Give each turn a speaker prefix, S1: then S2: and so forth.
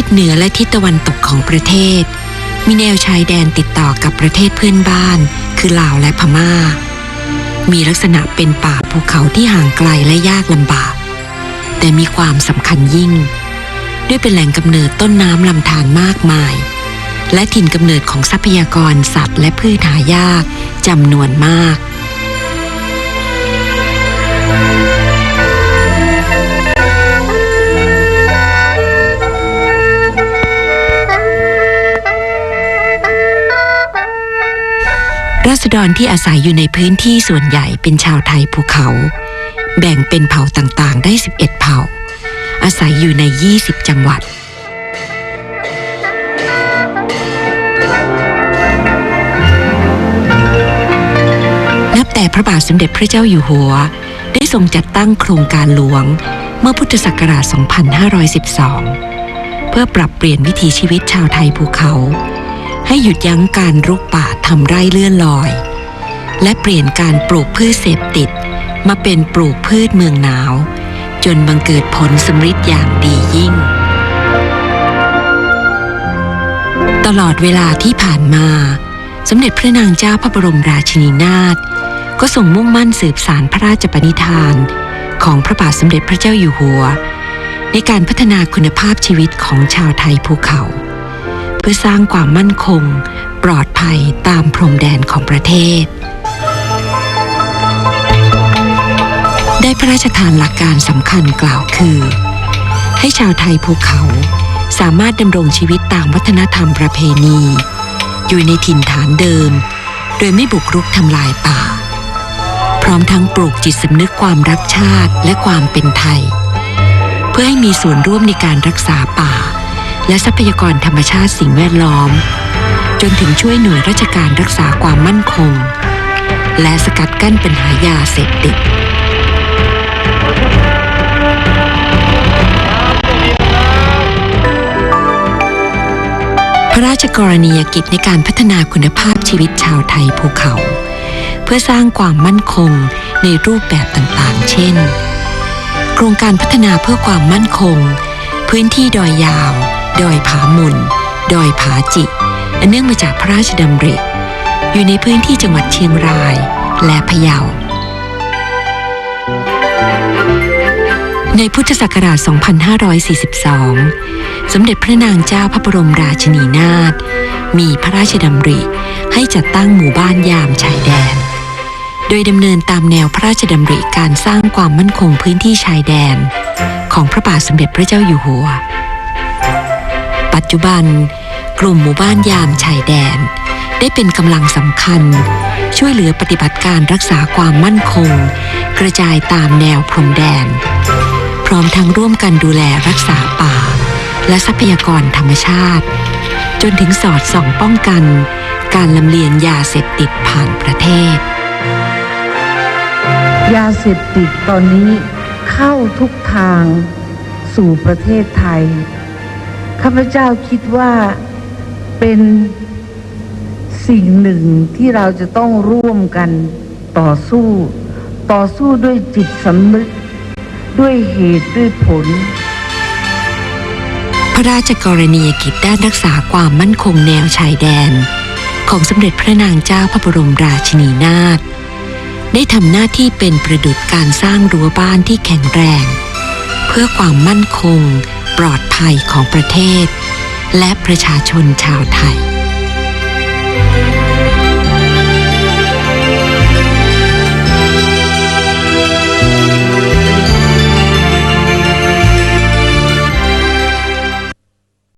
S1: ทิศเหนือและทิศตะวันตกของประเทศ มีแนวชายแดนติดต่อกับประเทศเพื่อนบ้าน คือลาวและพม่า มีลักษณะเป็นป่าภูเขาที่ห่างไกลและยากลำบาก แต่มีความสำคัญยิ่ง ด้วยเป็นแหล่งกำเนิดต้นน้ำลำธารมากมาย และถิ่นกำเนิดของทรัพยากรสัตว์ และพืชหายากจำนวนมาก ษฎรที่อาศัยอยู่ในพื้นที่ส่วนใหญ่เป็นชาวไทยภูเขา แบ่งเป็นเผ่าต่างๆ ได้ 11 เผ่า อาศัยอยู่ใน 20 จังหวัด นับแต่พระบาทสมเด็จพระเจ้าอยู่หัว ได้ทรงจัดตั้งโครงการหลวงเมื่อพุทธศักราช 2512 เพื่อปรับเปลี่ยนวิถีชีวิตชาวไทยภูเขา ให้หยุดยั้งการรุกป่าทำไร่เลื่อนลอย และเปลี่ยนการปลูกพืชเสพติด มาเป็นปลูกพืชเมืองหนาว จนบังเกิดผลสำฤทธิ์อย่างดียิ่ง ตลอดเวลาที่ผ่านมา สมเด็จพระนางเจ้าพระบรมราชินีนาถก็ทรงมุ่งมั่นสืบสารพระราชปณิธาน ของพระบาทสมเด็จพระเจ้าอยู่หัว ในการพัฒนาคุณภาพชีวิตของชาวไทยภูเขา พื่อสร้างความมั่นคง ปลอดภัยตามพรมแดนของประเทศ ได้พระราชทานหลักการสำคัญกล่าวคือ ให้ชาวไทยภูเขาสามารถดำรงชีวิตตามวัฒนธรรมประเพณี อยู่ในถิ่นฐานเดิม โดยไม่บุกรุกทำลายป่า พร้อมทั้งปลูกจิตสำนึกความรักชาติและความเป็นไทย เพื่อให้มีส่วนร่วมในการรักษาป่า และทรัพยากรธรรมชาติสิ่งแวดล้อม จนถึงช่วยหน่วยราชการรักษาความมั่นคง และสกัดกั้นปัญหายาเสพติดพระราชกรณียกิจในการพัฒนาคุณภาพชีวิตชาวไทยภูเขา เพื่อสร้างความมั่นคงในรูปแบบต่างๆ เช่น โครงการพัฒนาเพื่อความมั่นคง พื้นที่ดอยยาว ดอยผาหมุน ดอยผาจิอันเนื่องมาจากพระราชดำริ อยู่ในพื้นที่จังหวัดเชียงรายและพะเยา ในพุทธศักราช 2542 สมเด็จพระนางเจ้าพระบรมราชินีนาถมีพระราชดำริให้จัดตั้งหมู่บ้านยามชายแดน โดยดำเนินตามแนวพระราชดำริการสร้างความมั่นคงพื้นที่ชายแดน ของพระบาทสมเด็จพระเจ้าอยู่หัว จุบัน กลุ่มหมู่บ้านยามชายแดน ได้เป็นกำลังสำคัญ ช่วยเหลือปฏิบัติการรักษาความมั่นคง กระจายตามแนวพรมแดน พร้อมทั้งร่วมกันดูแลรักษาป่า และทรัพยากรธรรมชาติ จนถึงสอดส่องป้องกัน การลำเลียงยาเสพติดผ่านประเทศ
S2: ยาเสพติดตอนนี้เข้าทุกทางสู่ประเทศไทย ข้าพเจ้าคิดว่าเป็นสิ่งหนึ่งที่เราจะต้องร่วมกันต่อสู้ ต่อสู้ด้วยจิตสำนึก ด้วยเหตุด้วยผล
S1: พระราชกรณียกิจด้านรักษาความมั่นคงแนวชายแดน ของสมเด็จพระนางเจ้าพระบรมราชินีนาถได้ทำหน้าที่เป็นประดุจการสร้างรั้วบ้านที่แข็งแรง เพื่อความมั่นคง ปลอดภัยของประเทศ และประชาชนชาวไทย